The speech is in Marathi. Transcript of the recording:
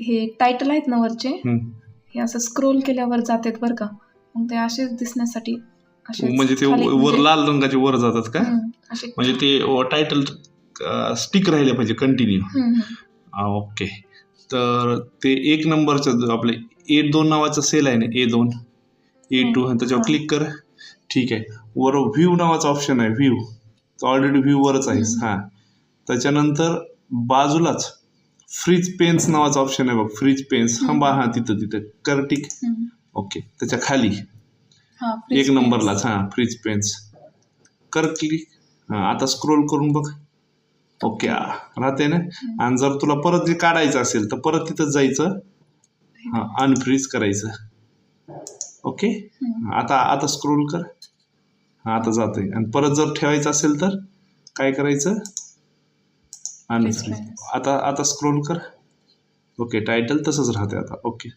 हे टायटल आहेत ना वरचे. हे असं स्क्रोल केल्यावर जातात बरं का मग ते असेच दिसण्यासाठी म्हणजे ते वर म्हणजे- लाल रंगाचे वर जातात का म्हणजे ते टायटल स्टिक राहिले पाहिजे कंटिन्यू. ओके तर ते एक नंबरचं आपले ए दोन नावाचं सेल आहे ना ए दोन ए टू. त्याच्यावर. क्लिक कर ठीक आहे वर व्ह्यू नावाचा ऑप्शन आहे व्ह्यू ऑलरेडी व्ह्यू वरच आहेस हम्म. हां त्याच्यानंतर बाजूलाच फ्रीज पेन्स नावाचा ऑप्शन आहे बघ. फ्रीज पेन्स. हा. बा हां तिथं तिथं. कर हम्म. ओके. त्याच्याखाली. एक नंबरलाच हां फ्रीज पेन्स. कर क्लिक हां आता स्क्रोल करून बघ. ओके राहते ना. आणि जर तुला परत जे काढायचं असेल तर परत तिथं जायचं. हां अनफ्रीज करायचं. ओके. आता आता स्क्रोल कर. हां आता जाते आणि परत जर ठेवायचं असेल तर काय करायचं? Unfreeze Freeze. आता आता स्क्रोल कर. ओके टायटल तसंच राहते आता. ओके